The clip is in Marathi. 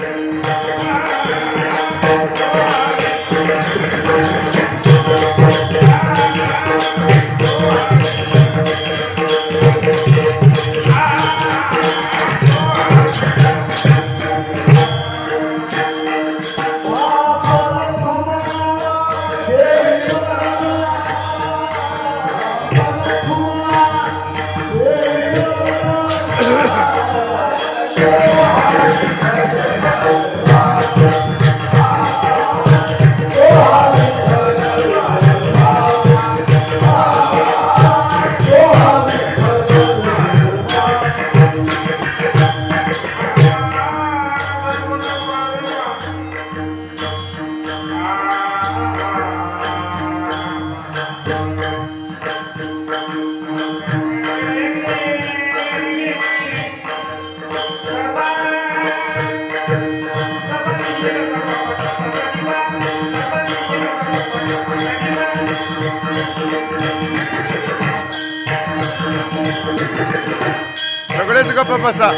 Thank you. सगळेच गप्प बसा.